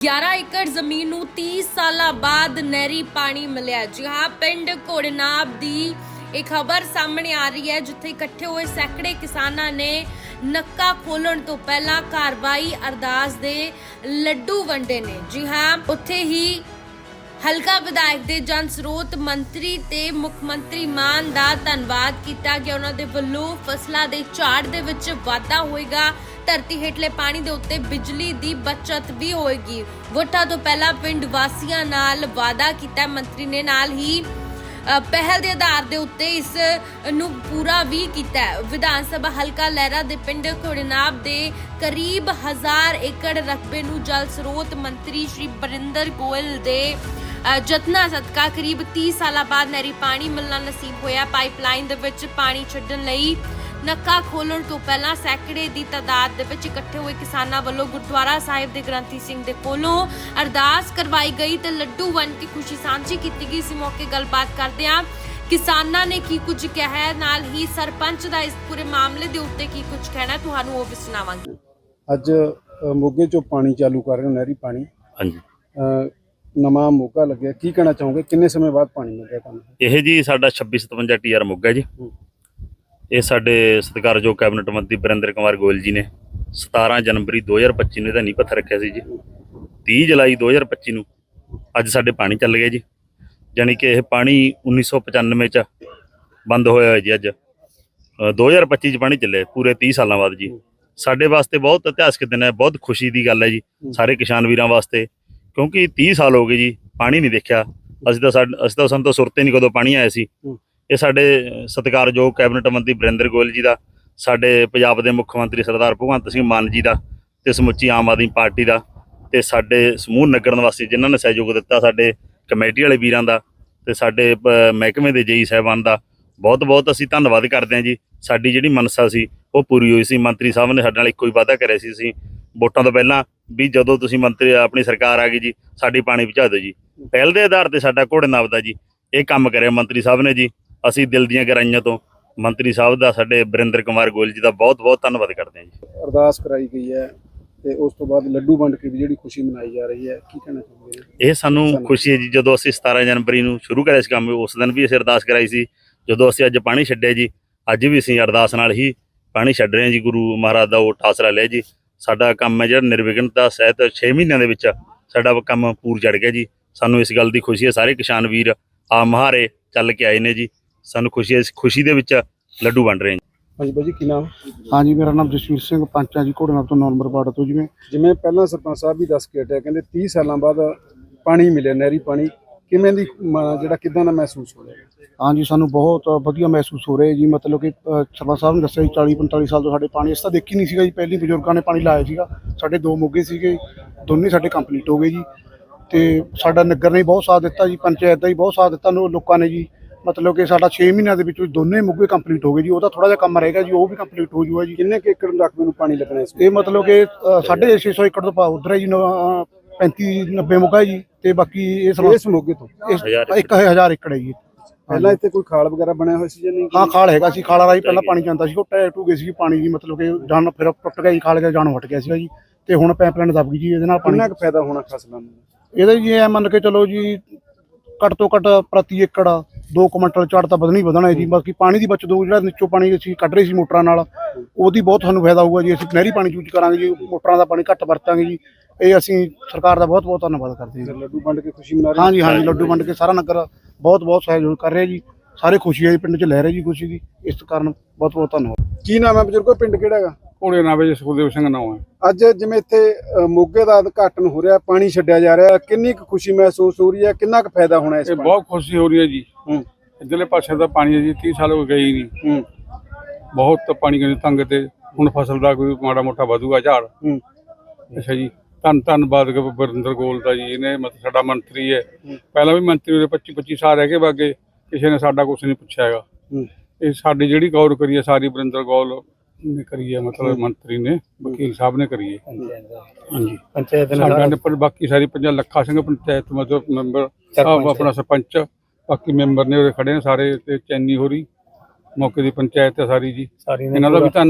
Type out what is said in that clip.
11 ਏਕੜ ਜ਼ਮੀਨ ਨੂੰ 30 ਸਾਲਾਂ ਬਾਅਦ ਨਹਿਰੀ ਪਾਣੀ ਮਿਲਿਆ ਜੀ ਹਾਂ, ਪਿੰਡ ਕੋੜਨਾਬ ਦੀ ਇਹ ਖਬਰ ਸਾਹਮਣੇ ਆ ਰਹੀ ਹੈ, ਜਿੱਥੇ ਇਕੱਠੇ ਹੋਏ ਸੈਂਕੜੇ ਕਿਸਾਨਾਂ ਨੇ ਨੱਕਾ ਖੋਲਣ ਤੋਂ ਪਹਿਲਾਂ ਕਾਰਵਾਈ ਅਰਦਾਸ ਦੇ ਲੱਡੂ ਵੰਡੇ ਨੇ। ਜੀ ਹਾਂ, ਉੱਥੇ ਹੀ ਹਲਕਾ ਵਿਧਾਇਕ ਦੇ ਜਨ ਸਰੋਤ ਮੰਤਰੀ ਤੇ ਮੁੱਖ ਮੰਤਰੀ ਮਾਨ ਦਾ ਧੰਨਵਾਦ ਕੀਤਾ ਗਿਆ। ਉਹਨਾਂ ਦੇ ਵੱਲੋਂ ਫਸਲਾਂ ਦੇ ਝਾੜ ਦੇ ਵਿੱਚ ਵਾਧਾ ਹੋਏਗਾ। ਧਰਤੀ ਹੇਠਲੇ ਪਾਣੀ ਦੇ ਉੱਤੇ ਬਿਜਲੀ ਦੀ ਬਚਤ ਵੀ ਹੋਏਗੀ। ਵੋਟਾਂ ਤੋਂ ਪਹਿਲਾਂ ਪਿੰਡ ਵਾਸੀਆਂ ਨਾਲ ਵਾਅਦਾ ਕੀਤਾ। ਮੰਤਰੀ ਨੇ ਨਾਲ ਹੀ ਪਹਿਲ ਦੇ ਆਧਾਰ ਦੇ ਉੱਤੇ ਇਸ ਨੂੰ ਪੂਰਾ ਵੀ ਕੀਤਾ। ਵਿਧਾਨ ਸਭਾ ਹਲਕਾ ਲਹਿਰਾ ਦੇ ਪਿੰਡ ਖੁੜਨਾਬ ਦੇ ਕਰੀਬ 1000 ਏਕੜ ਰਕਬੇ ਨੂੰ ਜਲ ਸਰੋਤ ਮੰਤਰੀ ਸ਼੍ਰੀ ਬਰਿੰਦਰ ਗੋਇਲ ਦੇ ਜਤਨਾਂ ਸਦਕਾ ਕਰੀਬ 30 ਸਾਲਾਂ ਬਾਅਦ ਨਹਿਰੀ ਪਾਣੀ ਮਿਲਣਾ ਨਸੀਬ ਹੋਇਆ। ਪਾਈਪਲਾਈਨ ਦੇ ਵਿੱਚ ਪਾਣੀ ਛੱਡਣ ਲਈ ਨੱਕਾ ਖੋਲਣ ਤੋਂ ਪਹਿਲਾਂ ਸੈਂਕੜੇ ਦੀ ਤਾਦਾਦ ਦੇ ਵਿੱਚ ਇਕੱਠੇ ਹੋਏ ਕਿਸਾਨਾਂ ਵੱਲੋਂ ਗੁਰਦੁਆਰਾ ਸਾਹਿਬ ਦੇ ਗ੍ਰੰਥੀ ਸਿੰਘ ਦੇ ਕੋਲੋਂ ਅਰਦਾਸ ਕਰਵਾਈ ਗਈ ਤੇ ਲੱਡੂ ਵੰਡ ਕੇ ਖੁਸ਼ੀ ਸਾਂਝੀ ਕੀਤੀ ਗਈ। ਸੀ ਮੌਕੇ ਗੱਲਬਾਤ ਕਰਦਿਆਂ ਕਿਸਾਨਾਂ ਨੇ ਕੀ ਕੁਝ ਕਿਹਾ ਹੈ? ਨਾਲ ਹੀ ਸਰਪੰਚ ਦਾ ਇਸ ਪੂਰੇ ਮਾਮਲੇ ਦੇ ਉੱਤੇ ਕੀ ਕੁਝ ਕਹਿਣਾ ਹੈ, ਤੁਹਾਨੂੰ ਉਹ ਵੀ ਸੁਣਾਵਾਂਗੇ। ਅੱਜ ਮੋਗੇ ਚੋਂ ਪਾਣੀ ਚਾਲੂ ਕਰ ਰਹੇ ਨਹਿਰੀ ਪਾਣੀ। ਹਾਂਜੀ। ਨਵਾਂ ਮੋਗਾ ਲੱਗਿਆ। ਕੀ ਕਹਿਣਾ ਚਾਹੋਗੇ? ਕਿੰਨੇ ਸਮੇਂ ਬਾਅਦ ਪਾਣੀ ਮਿਲ ਤੁਹਾਨੂੰ? ਇਹ ਜੀ ਸਾਡਾ 2657 ਟੀਆਰ ਮੁੱਗਾ ਜੀ। ਹੂੰ। ਇਹ ਸਾਡੇ ਸਤਿਕਾਰਯੋਗ ਕੈਬਨਿਟ ਮੰਤਰੀ ਬਰਿੰਦਰ ਕੁਮਾਰ ਗੋਇਲ ਜੀ ਨੇ 17 ਜਨਵਰੀ 2025 ਨੂੰ ਇਹਦਾ ਨੀਂਹ ਪੱਥਰ ਰੱਖਿਆ ਸੀ ਜੀ। 30 ਜੁਲਾਈ 2025 ਨੂੰ ਅੱਜ ਸਾਡੇ ਪਾਣੀ ਚੱਲ ਗਿਆ ਜੀ। ਯਾਨੀ ਕਿ ਇਹ ਪਾਣੀ 1995 ਚ ਬੰਦ ਹੋਇਆ ਹੋਇਆ ਜੀ ਅੱਜ। ਅ, 2025 ਚ ਪਾਣੀ ਚੱਲੇ ਪੂਰੇ 30 ਸਾਲਾਂ ਬਾਅਦ ਜੀ। ਸਾਡੇ ਵਾਸਤੇ ਬਹੁਤ ਇਤਿਹਾਸਕ ਦਿਨ ਹੈ ਬਹੁਤ ਖੁਸ਼ੀ ਦੀ ਗੱਲ ਹੈ ਜੀ। ਸਾਰੇ ਕਿਸਾਨ ਵੀਰਾਂ ਵਾਸਤੇ ਕਿਉਂਕਿ 30 ਸਾਲ ਹੋ ਗਏ ਜੀ ਪਾਣੀ ਨਹੀਂ ਦੇਖਿਆ। ਅਸੀਂ ਤਾਂ ਸਾਡ- ਅਸੀਂ ਤਾਂ ਸਾਨੂੰ ਤਾਂ ਸੁਰਤੇ ਨਹੀਂ ਕਦੋਂ ਪਾਣੀ ਆਇਆ ਸੀ। ਇਹ ਸਾਡੇ ਸਤਿਕਾਰਯੋਗ ਕੈਬਨਿਟ ਮੰਤਰੀ ਬਰਿੰਦਰ ਗੋਇਲ ਜੀ ਦਾ ਸਾਡੇ ਪੰਜਾਬ ਦੇ ਮੁੱਖ ਮੰਤਰੀ ਸਰਦਾਰ ਭਗਵੰਤ ਸਿੰਘ ਮਾਨ ਜੀ ਦਾ ਤੇ ਸਮੁੱਚੀ ਆਮ ਆਦਮੀ ਪਾਰਟੀ ਦਾ ਤੇ ਸਾਡੇ ਸਮੂਹ ਨਗਰ ਨਿਵਾਸੀ ਜਿਨ੍ਹਾਂ ਨੇ ਸਹਿਯੋਗ ਦਿੱਤਾ ਸਾਡੇ ਕਮੇਟੀ ਵਾਲੇ ਵੀਰਾਂ ਦਾ ਤੇ ਸਾਡੇ ਅ, ਮਹਿਕਮੇ ਦੇ ਜਈ ਸਾਹਿਬਾਨ ਦਾ ਬਹੁਤ ਬਹੁਤ ਅਸੀਂ ਧੰਨਵਾਦ ਕਰਦੇ ਹਾਂ ਜੀ। ਸਾਡੀ ਜਿਹੜੀ ਮਨਸਾ ਸੀ ਉਹ ਪੂਰੀ ਹੋਈ ਸੀ। ਮੰਤਰੀ ਸਾਹਿਬ ਨੇ ਸਾਡੇ ਨਾਲ ਇੱਕੋ ਹੀ ਵਾਅਦਾ ਕਰਿਆ ਸੀ। ਅਸੀਂ ਵੋਟਾਂ ਤੋਂ ਪਹਿਲਾਂ ਵੀ ਜਦੋਂ ਤੁਸੀਂ ਮੰਤਰੀ ਆਪਣੀ ਸਰਕਾਰ ਆ ਗਈ ਜੀ ਸਾਡੀ ਪਾਣੀ ਪਹੁੰਚਾ ਦਿਓ ਜੀ। ਪਹਿਲ ਦੇ ਆਧਾਰ ਤੇ ਸਾਡਾ ਘੋੜੇ ਨਾਬ ਦਾ ਜੀ। ਇਹ ਕੰਮ ਕਰਿਆ ਮੰਤਰੀ ਸਾਹਿਬ ਨੇ ਜੀ। ਅਸੀਂ ਦਿਲ ਦੀਆਂ ਗਹਿਰਾਈਆਂ ਤੋਂ ਮੰਤਰੀ ਸਾਹਿਬ ਦਾ ਸਾਡੇ ਬਰਿੰਦਰ ਕੁਮਾਰ ਗੋਇਲ ਜੀ ਦਾ ਬਹੁਤ ਬਹੁਤ ਧੰਨਵਾਦ ਕਰਦੇ ਹਾਂ ਜੀ। ਅਰਦਾਸ ਕਰਾਈ ਗਈ ਹੈ ਤੇ ਉਸ ਤੋਂ ਬਾਅਦ ਲੱਡੂ ਵੰਡ ਕੇ ਵੀ ਜਿਹੜੀ ਖੁਸ਼ੀ ਮਨਾਈ ਜਾ ਰਹੀ ਹੈ ਕੀ ਕਹਿਣਾ ਚਾਹੋਗੇ? ਇਹ ਸਾਨੂੰ ਖੁਸ਼ੀ ਹੈ ਜੀ ਜਦੋਂ ਅਸੀਂ 17 ਜਨਵਰੀ ਨੂੰ ਸ਼ੁਰੂ ਕਰਿਆ ਸੀ ਕੰਮ ਉਸ ਦਿਨ ਵੀ ਅਸੀਂ ਅਰਦਾਸ ਕਰਾਈ ਸੀ। ਜਦੋਂ ਅਸੀਂ ਅੱਜ ਪਾਣੀ ਛੱਡਿਆ ਜੀ ਅੱਜ ਵੀ ਅਸੀਂ ਅਰਦਾਸ ਨਾਲ ਹੀ ਪਾਣੀ ਛੱਡ ਰਹੇ ਹਾਂ ਜੀ ਗੁਰੂ ਮਹਾਰਾਜ ਦਾ ਉਹ ਆਸਰਾ ਲਿਆ ਜੀ। ਸਾਡਾ ਕੰਮ ਹੈ ਜਿਹੜਾ ਨਿਰਵਿਘਨਤਾ ਸਹਿਤ 6 ਮਹੀਨਿਆਂ ਦੇ ਵਿੱਚ ਸਾਡਾ ਕੰਮ ਪੂਰ ਚੜ ਗਿਆ ਜੀ। ਸਾਨੂੰ ਇਸ ਗੱਲ ਦੀ ਖੁਸ਼ੀ ਹੈ ਸਾਰੇ ਕਿਸਾਨ ਵੀਰ ਆ ਮਹਾਰੇ ਚੱਲ ਕੇ ਆਏ ਨੇ ਜੀ। ਸਾਨੂੰ ਖੁਸ਼ੀ ਹੈ ਇਸ ਖੁਸ਼ੀ ਦੇ ਵਿੱਚ ਲੱਡੂ ਵੰਡ ਰਹੇ ਹਾਂ ਹਾਂਜੀ ਬਾਜੀ ਕੀ ਨਾਮ? ਹਾਂਜੀ ਮੇਰਾ ਨਾਮ ਜਸਵੀਰ ਸਿੰਘ ਪੰਚ ਆ ਜੀ ਘੋੜਨਾਬ ਤੋਂ 9 ਨੰਬਰ ਵਾਰਡ ਤੋਂ ਜਿਵੇਂ ਜਿਵੇਂ ਪਹਿਲਾਂ ਸਰਪੰਚ ਸਾਹਿਬ ਵੀ ਦੱਸ ਕੇ ਹਟਿਆ ਕਹਿੰਦੇ 30 ਸਾਲਾਂ ਬਾਅਦ ਪਾਣੀ ਮਿਲਿਆ ਨਹਿਰੀ ਪਾਣੀ। ਕਿਵੇਂ ਦੀ ਮ- ਜਿਹੜਾ ਕਿਦਾਂ ਦਾ ਮਹਿਸੂਸ ਹੋ ਰਿਹਾ ਹਾਂਜੀ ਸਾਨੂੰ ਬਹੁਤ ਵਧੀਆ ਮਹਿਸੂਸ ਹੋ ਰਿਹਾ ਜੀ। ਮਤਲਬ ਕਿ ਅ, ਸਰਪੰਚ ਸਾਹਿਬ ਨੇ ਦੱਸਿਆ ਜੀ 40 45 ਸਾਲ ਤੋਂ ਸਾਡੇ ਪਾਣੀ ਇਸ ਤਾਂ ਦੇਖੀ ਨਹੀਂ ਸੀਗਾ ਜੀ। ਪਹਿਲੀ ਬਜ਼ੁਰਗਾਂ ਨੇ ਪਾਣੀ ਲਾਇਆ ਸੀਗਾ। ਸਾਡੇ ਦੋ ਮੋਗੇ ਸੀਗੇ ਦੋਨੇ ਸਾਡੇ ਕੰਪਲੀਟ ਹੋ ਗਏ ਜੀ। ਤੇ ਸਾਡਾ ਨਗਰ ਨੇ ਬਹੁਤ ਸਾਥ ਦਿੱਤਾ ਜੀ ਪੰਚਾਇਤ ਦਾ ਹੀ ਬਹੁਤ ਸਾਥ ਦਿੱਤਾ ਲੋ- ਲੋਕਾਂ ਨੇ ਜੀ। ਮਤਲਬ ਕਿ ਸਾਡਾ 6 ਮਹੀਨਿਆਂ ਦੇ ਵਿੱਚ ਵਿੱਚ ਦੋਨੇ ਮੁੱਗੇ ਕੰਪਲੀਟ ਹੋ ਗਏ ਜੀ। ਉਹਦਾ ਥੋੜਾ ਜਿਹਾ ਕੰਮ ਰਹੇਗਾ ਜੀ ਉਹ ਵੀ ਕੰਪਲੀਟ ਹੋ ਜੂਗਾ ਜੀ। ਕਿੰਨੇ ਕੁ ਏਕੜ ਰਕਬੇ ਨੂੰ ਪਾਣੀ ਲੱਗਣਾ ਇਸ ਇਹ ਮਤਲਬ ਕਿ ਅ, ਸਾਢੇ 600 ਏਕੜ ਤੋਂ ਪਾ ਉਧਰ ਹੈ ਜੀ 35 90 ਮੁੱਗਾ ਜੀ ਤੇ ਬਾਕੀ ਇਹ ਸਮਾਂ ਇਸ ਮੋਗੇ ਤੋਂ? ਇਸ ਹਜ਼ਾਰ ਇੱਕ ਹਜ਼ਾਰ ਏਕੜ ਹੈ ਜੀ। ਪਹਿਲਾਂ ਇੱਥੇ ਕੋਈ ਖਾਲ ਵਗੈਰਾ ਬਣਿਆ ਹੋਇਆ ਸੀ ਜਾਂ ਨਹੀਂ? ਹਾਂ ਖਾਲ ਹੈਗਾ ਸੀ। ਖਾਲਾ ਰਾਹੀਂ ਪਹਿਲਾਂ ਪਾਣੀ ਜਾਂਦਾ ਸੀ। ਉਹ ਟੈ ਟੂ ਗਏ ਸੀ ਪਾਣੀ ਜੀ ਮਤਲਬ ਕਿ ਜਾਨ ਫਿਰ ਟੁੱਟ ਗਿਆ ਜੀ ਖਾਲ ਗਿਆ ਜਾਨ ਹਟ ਗਿਆ ਸੀਗਾ ਜੀ। ਤੇ ਹੁਣ ਪਾਈਪਲਾਈਨ ਦਬ ਗਈ ਜੀ ਇਹਦੇ ਨਾਲ ਪਾਣੀ ਕਿੰਨਾ ਕੁ ਫਾਇਦਾ ਹੋਣਾ ਫਸਲਾਂ ਨੂੰ? ਇਹਦਾ ਜੀ ਐ ਮੰਨ ਕੇ ਚਲੋ ਜੀ ਘੱਟ ਤੋਂ ਘੱਟ ਪ੍ਰਤੀ ਏਕੜ 2 ਕੁਇੰਟਲ ਝਾੜ ਤਾਂ ਵਧਣਾ ਹੀ ਵਧਣਾ ਹੈ ਜੀ। ਬਾਕੀ ਪਾਣੀ ਦੀ ਬਚਤ ਹੋਊ ਜਿਹੜਾ ਨੀਚੋਂ ਪਾਣੀ ਅਸੀਂ ਕੱਢ ਰਹੇ ਸੀ ਮੋਟਰਾਂ ਨਾਲ ਉਹਦੀ ਬਹੁਤ ਸਾਨੂੰ ਫਾਇਦਾ ਹੋਊਗਾ ਜੀ। ਅਸੀਂ ਨਹਿਰੀ ਪਾਣੀ ਯੂਜ਼ ਕਰਾਂਗੇ ਜੀ ਮੋਟਰਾਂ ਦਾ ਪਾਣੀ ਘੱਟ ਵਰਤਾਂਗੇ ਜੀ। ਇਹ ਅਸੀਂ ਸਰਕਾਰ ਦਾ ਬਹੁਤ ਬਹੁਤ ਧੰਨਵਾਦ ਕਰਦੇ ਹਾਂ ਲੱਡੂ ਵੰਡ ਕੇ ਖੁਸ਼ੀ ਮਨਾ ਰਹੇ ਹਾਂਜੀ ਹਾਂਜੀ ਲੱਡੂ ਵੰਡ ਕੇ ਸਾਰਾ ਨਗਰ ਬਹੁਤ ਬਹੁਤ ਸਹਿਯੋਗ ਕਰ ਰਿਹਾ ਜੀ। ਸਾਰੇ ਖੁਸ਼ੀ ਹੈ ਜੀ ਪਿੰਡ 'ਚ ਲਹਿਰ ਹੈ ਜੀ ਖੁਸ਼ੀ ਦੀ। ਇਸ ਕਾਰਨ ਬਹੁਤ ਬਹੁਤ ਧੰਨਵਾਦ। ਕੀ ਨਾਮ ਹੈ ਬਜ਼ੁਰਗੋ? ਪਿੰਡ ਕਿਹੜਾ ਹੈਗਾ? ਘੋੜੇ ਨਾਵੇ ਜੀ ਸੁਖਦੇਵ ਸਿੰਘ ਨਾਮ ਹੈ। ਅੱਜ ਜਿਵੇਂ ਇੱਥੇ ਅ, ਮੋਗੇ ਦਾ ਉਦਘਾਟਨ ਹੋ ਰਿਹਾ ਪਾਣੀ ਛੱਡਿਆ ਜਾ ਰਿਹਾ ਕਿੰਨੀ ਕੁ ਖੁਸ਼ੀ ਮਹਿਸੂਸ ਹੋ ਰਹੀ ਹੈ? ਕਿੰਨਾ ਕੁ ਫਾਇਦਾ ਹੋਣਾ ਇਸ ਇਹ ਪਾਣੀ? ਬਹੁਤ ਖੁਸ਼ੀ ਹੋ ਰਹੀ ਹੈ ਜੀ। ਹੂੰ। ਇੱਧਰਲੇ ਪਾਸੇ ਦਾ ਪਾਣੀ ਹੈ ਜੀ 30 ਸਾਲ ਹੋ ਗਏ ਹੀ ਨਹੀਂ। ਹੂੰ। ਬਹੁਤ ਪਾਣੀ ਦੇ ਤੰਗ ਤੇ ਹੁਣ ਫਸਲ ਦਾ ਕੋਈ ਮਾੜਾ ਮੋਟਾ ਵਧੂਗਾ ਝਾੜ। ਹੂੰ। ਅੱਛਾ ਜੀ। ਧੰਨ ਧੰਨਵਾਦ ਗ- ਬਰਿੰਦਰ ਗੋਲ ਦਾ ਜੀ ਇਹਨੇ ਮਤਲਬ ਸਾਡਾ ਮੰਤਰੀ ਹੈ। ਪਹਿਲਾਂ ਵੀ ਮੰਤਰੀ ਉਹਦੇ 25 25 ਸਾਲ ਰਹਿ ਕੇ ਬਾਗੇ ਕਿਸੇ ਨੇ ਸਾਡਾ ਕੁਝ ਨਹੀਂ ਪੁੱਛਿਆ ਹੈਗਾ। ਇਹ ਸਾਡੀ ਜਿਹੜੀ ਗੌਰ ਕਰੀ ਹੈ ਸਾਰੀ ਬਰਿੰਦਰ ਗੋਲ ਨੇ ਕਰੀ ਹੈ ਮਤਲਬ ਮੰਤਰੀ ਨੇ ਵਕੀਲ ਸਾਹਿਬ ਨੇ ਕਰੀ ਹੈ। ਹਾਂਜੀ। ਪੰਚਾਇਤ ਸਾਡਾ ਨੇ ਪਰ ਬਾਕੀ ਸਾਰੀ ਪੰਜਾਂ ਲੱਖਾ ਸਿੰਘ ਪੰਚਾਇਤ ਮਤਲਬ ਮੈਂਬਰ ਸਾਹਿਬ ਆਪਣਾ ਸਰਪੰਚ ਬਾਕੀ ਮੈਂਬਰ ਨੇ ਉਹਦੇ ਖੜੇ ਨੇ ਸਾਰੇ ਤੇ ਚੈਨੀ ਹੋਰੀ ਮੌਕੇ ਦੀ ਪੰਚਾਇਤ ਹੈ ਸਾਰੀ ਜੀ। ਇਹਨਾਂ ਦਾ ਵੀ ਧੰਨ